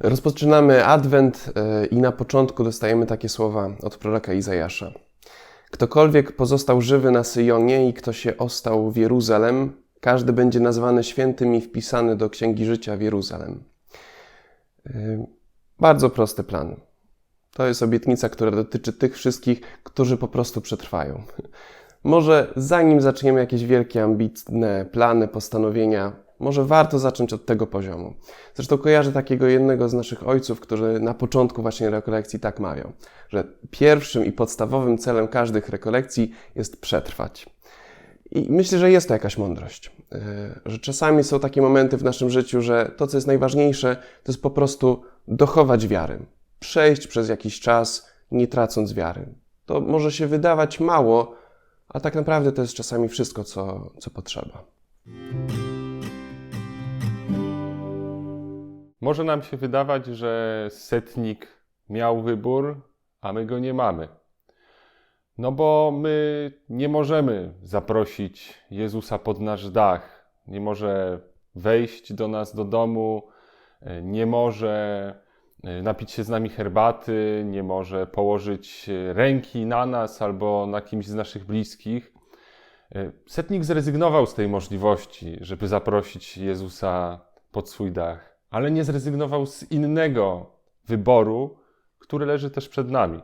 Rozpoczynamy Adwent e, i na początku dostajemy takie słowa od proroka Izajasza. Ktokolwiek pozostał żywy na Syjonie i kto się ostał w Jeruzalem, każdy będzie nazwany świętym i wpisany do Księgi Życia w Jeruzalem. E, Bardzo prosty plan. To jest obietnica, która dotyczy tych wszystkich, którzy po prostu przetrwają. Może zanim zaczniemy jakieś wielkie, ambitne plany, postanowienia, może warto zacząć od tego poziomu. Zresztą kojarzę takiego jednego z naszych ojców, który na początku właśnie rekolekcji tak mawiał, że pierwszym i podstawowym celem każdych rekolekcji jest przetrwać. I myślę, że jest to jakaś mądrość, yy, że czasami są takie momenty w naszym życiu, że to, co jest najważniejsze, to jest po prostu dochować wiary, przejść przez jakiś czas, nie tracąc wiary. To może się wydawać mało, a tak naprawdę to jest czasami wszystko, co, co potrzeba. Może nam się wydawać, że setnik miał wybór, a my go nie mamy. No bo my nie możemy zaprosić Jezusa pod nasz dach, nie może wejść do nas do domu, nie może e, napić się z nami herbaty, nie może położyć ręki na nas albo na kimś z naszych bliskich. E, Setnik zrezygnował z tej możliwości, żeby zaprosić Jezusa pod swój dach, ale nie zrezygnował z innego wyboru, który leży też przed nami.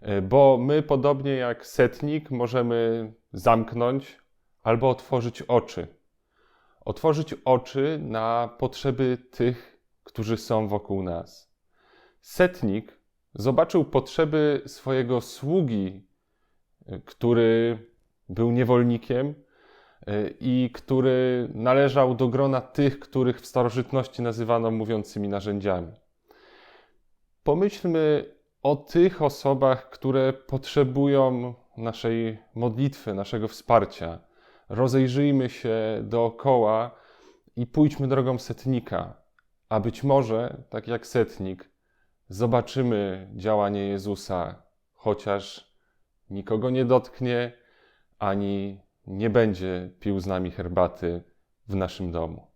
E, Bo my, podobnie jak setnik, możemy zamknąć albo otworzyć oczy. Otworzyć oczy na potrzeby tych, którzy są wokół nas. Setnik zobaczył potrzeby swojego sługi, e, który był niewolnikiem i który należał do grona tych, których w starożytności nazywano mówiącymi narzędziami. Pomyślmy o tych osobach, które potrzebują naszej modlitwy, naszego wsparcia. Rozejrzyjmy się dookoła i pójdźmy drogą setnika, a być może, tak jak setnik, zobaczymy działanie Jezusa, chociaż nikogo nie dotknie, ani nie będzie pił z nami herbaty w naszym domu.